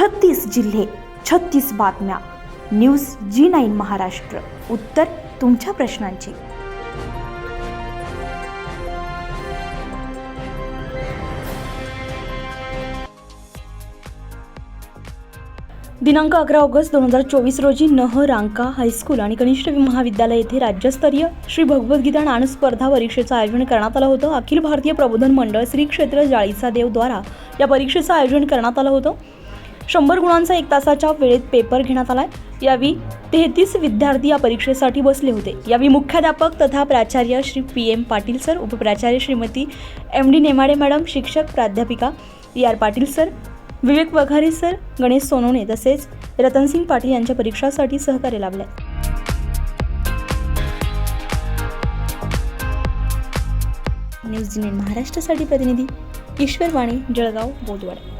छत्तीस जिल्हे छत्तीस बातम्या. News G nine Maharashtra. उत्तर तुमच्या प्रश्नांची. दिनांक अकरा ऑगस्ट दोन हजार चोवीस रोजी नह रांका हायस्कूल आणि कनिष्ठ महाविद्यालय येथे राज्यस्तरीय श्री भगवद्गीता नाण स्पर्धा परीक्षेचं आयोजन करण्यात आलं होतं. अखिल भारतीय प्रबोधन मंडळ श्री क्षेत्र जाळीचा देव द्वारा या परीक्षेचं आयोजन करण्यात आलं होतं. शंभर गुणांचा एक तासाच्या वेळेत पेपर घेण्यात आला आहे यावेळी तेहतीस विद्यार्थी या परीक्षेसाठी बसले होते. यावेळी मुख्याध्यापक तथा प्राचार्य Shri P M Patil sir उपप्राचार्य Shrimati M D Nemade madam शिक्षक प्राध्यापिका E R Patil sir Vivek Waghare sir Ganesh Sonawane तसेच रतनसिंग पाटील यांच्या परीक्षासाठी सहकार्य लाभले. न्यूज महाराष्ट्रासाठी प्रतिनिधी ईश्वर वाणी जळगाव बोदवड